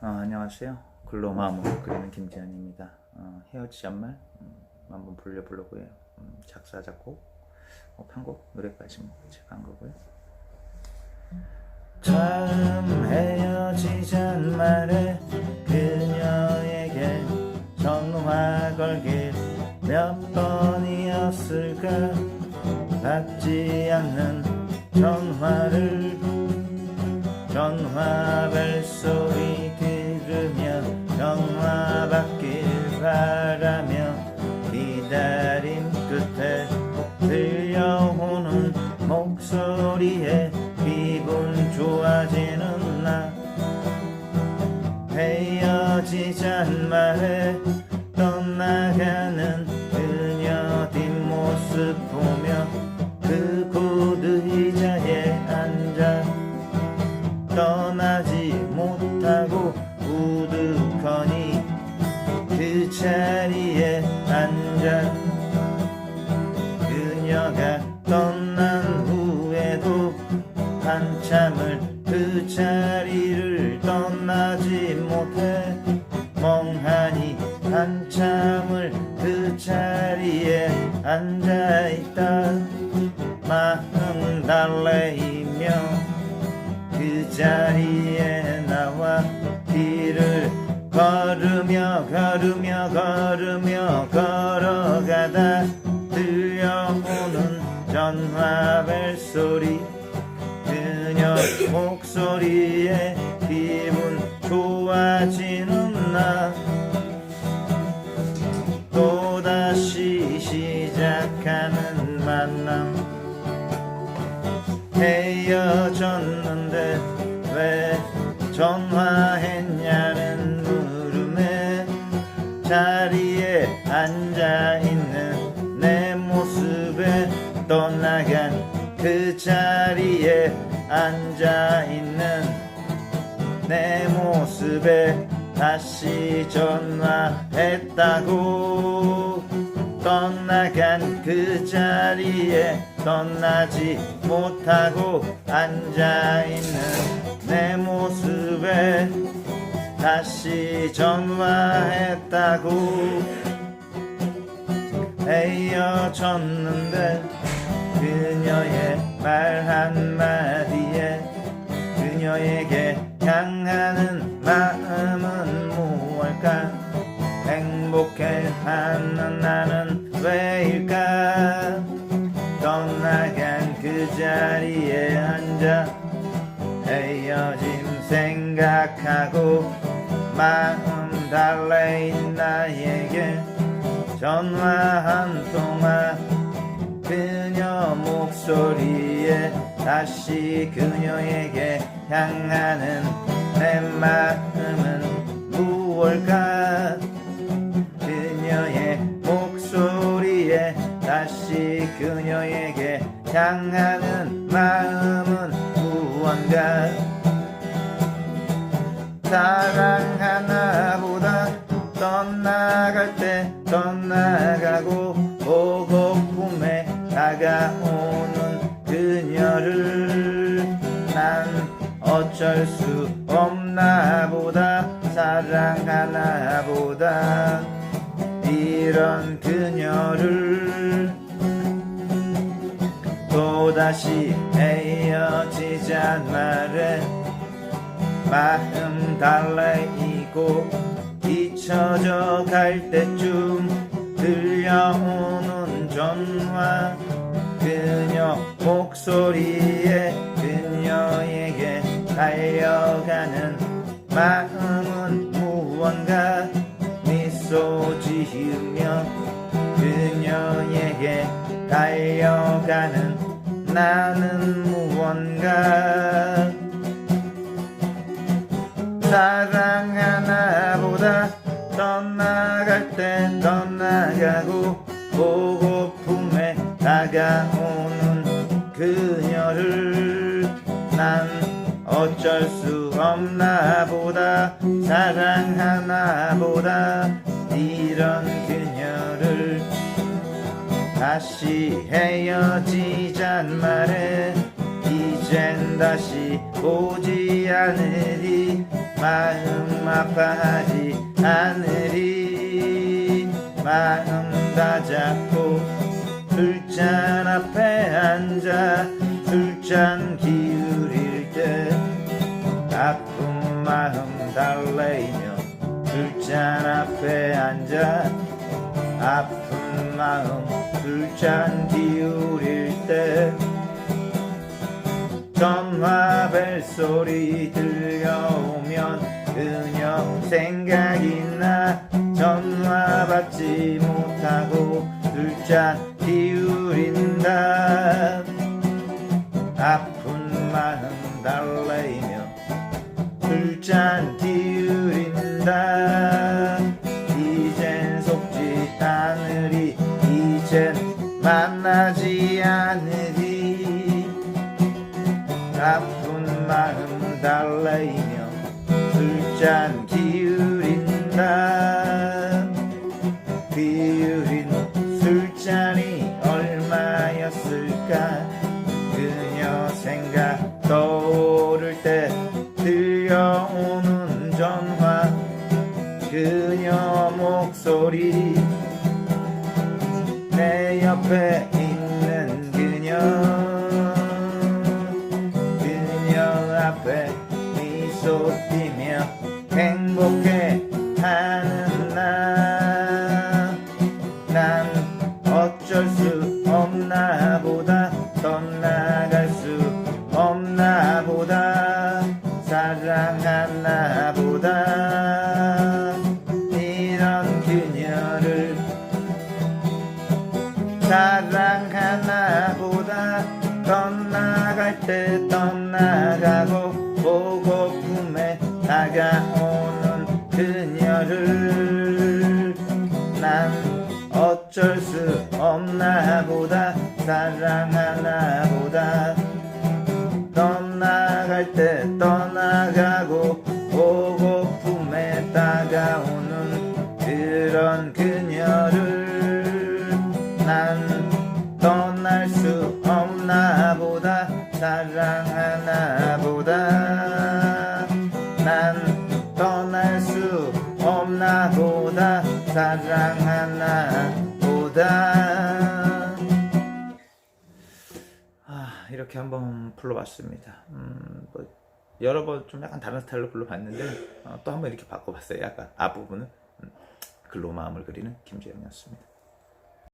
어, 안녕하세요. 글로 마음으로 그리는 김지현입니다. 어, 헤어지잔 말 음, 한번 불려보려고 해요. 음, 작사, 작곡, 어, 편곡, 노래까지 뭐 제가 한 거고요. 처음 헤어지잔 말에 그녀에게 전화 걸길 몇 번이었을까 받지 않는 전화를 전화 벨소리 헤어지잔 말에 떠나가는 그녀 뒷모습 보며 그 구두 의자에 앉아 떠나지 못하고 우두커니 그 자리에 앉아 그녀가 떠난 후에도 한참을 그 자리를 떠나지 못해 그 자리에 나와 길을 걸으며 걸으며 걸으며 걸어가다 들려오는 전화 벨 소리. 그녀 목소리에 기분 좋아지는 나. 또다시 시작하는 만남 헤어졌는데 왜 전화했냐는 물음에 자리에 앉아있는 내 모습에 떠나간 그 자리에 앉아있는 내 모습에 다시 전화했다고 떠나간 그 자리에 떠나지 못하고 앉아있는 내 모습에 다시 전화했다고 헤어졌는데 그녀의 말 한마디에 그녀에게 헤어짐 생각하고 마음 달래인 나에게 전화 한 통화 그녀 목소리에 다시 그녀에게 향하는 내 마음은 무엇일까? 그녀의 목소리에 다시 그녀에게 향하는 마음은 무언가 사랑하나 보다 떠나갈 때 떠나가고 보고픔에 다가오는 그녀를 난 어쩔 수 없나 보다. 사랑하나 보다 이런 그녀를 또다시 헤어지잔 말에 마음 달래이고 잊혀져 갈 때쯤 들려오는 전화 그녀 목소리에 그녀에게 달려가는 마음은 무언가 미소 지으며 그녀에게 달려가는 나는 무언가 사랑하나 보다 떠나갈 때 떠나가고 보고픔에 다가오는 그녀를 난 어쩔 수 없나 보다 사랑하나 보다 이런 그녀를 다시 헤어지잔 말에 이젠 다시 보지 않으리. 마음 아파하지 않으리. 마음 다잡고 술잔 앞에 앉아 술잔 기울일 때 아픈 마음 달래이며 술잔 앞에 앉아 아픈 마음 술잔 기울일 때 전화 벨소리 들려오면 그녀 생각이 나. 전화 받지 못하고 술잔 기울인다. 아픈 마음 달래이며 술잔 아픈 마음 달래이며 술잔 기울인다 기울인 술잔이 얼마였을까? 그녀 생각 떠오를 때 들려오는 전화. 그녀 목소리 내 옆에 하나 보다 떠나갈 때 떠나가고 보고픔에 다가오는 그녀를. 난 어쩔 수 없나 보다 사랑하나 보다. 떠나갈 때 떠나가 떠날 수 없나 보다. 사랑하나 보다. 난 떠날 수 없나 보다. 사랑하나 보다. 아 이렇게 한번 불러봤습니다. 음, 뭐 여러 번 좀 약간 다른 스타일로 불러봤는데 어, 또 한번 이렇게 바꿔봤어요. 약간 앞부분은. 음, 글로 마음을 그리는 김재영이었습니다